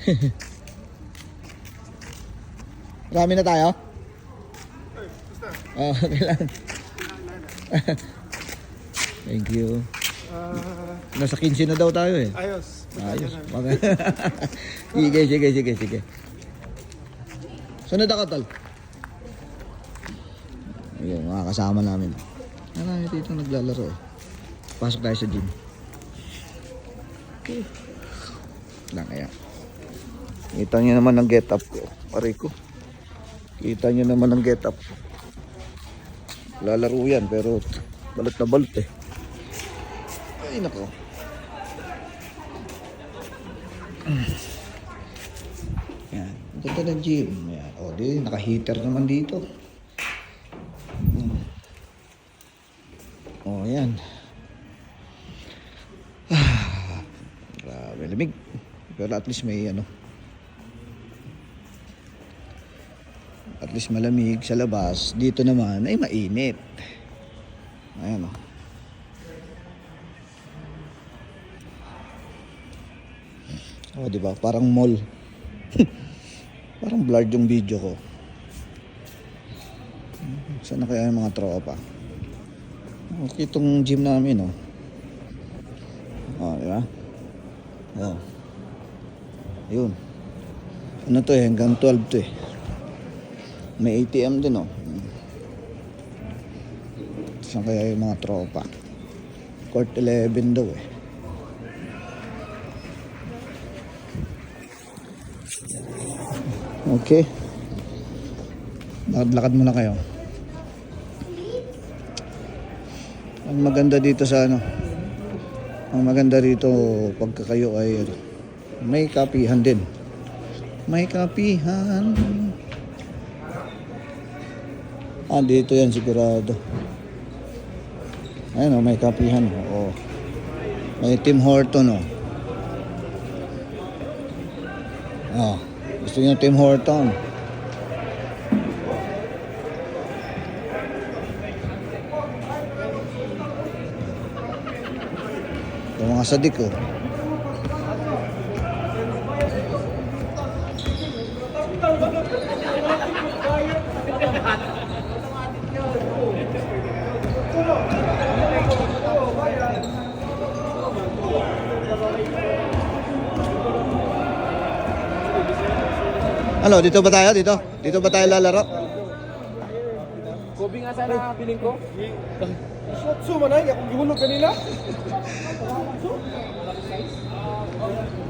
Marami na tayo? Oh, okay lang. Thank you. Ah, Nasa 15 na daw tayo eh. ayos. Ayos. Sige, sige, sige, sige. Sunod ako, tol. Ayun, mga kasama namin. Marami dito naglalaro eh. Pasok tayo sa gym. Lang kaya. Kita nyo naman ang get up ko. Pare ko. Kita nyo naman ang get up. Lalaro yan pero balot na balot eh. Ay nako. Yan. Ganda ng gym. Yan. O, di, naka-heater naman dito. Hmm. O, yan. Ah, grabe, lamig. Pero at least may ano. At least malamig sa labas. Dito naman ay mainit. Ayan o. Oh, di ba? Parang mall. Parang blurred yung video ko. Sana kaya yung mga tropa? Okay itong gym namin, oh. Oh, di ba? Oh. Yun. Ano to eh, hanggang 12 to eh. May ATM din, oh. Saan kaya yung mga tropa? Court 11 daw eh. Okay. Lakad-lakad muna kayo. Ang maganda dito sa ano, ang maganda dito pagka kayo ay ano, may kapihan din. May kapihan. Ah, dito yan sigurado. Ayun oh, may kapihan. Oo. May Tim Horton oh. Ah, gusto niyo Tim Horton? Yung mga sadik oh. Ano, dito ba tayo? Dito? Dito ba tayo lalaro? Kobe nga sana piling ko. Shotsu man ay, akong gihulog kanila.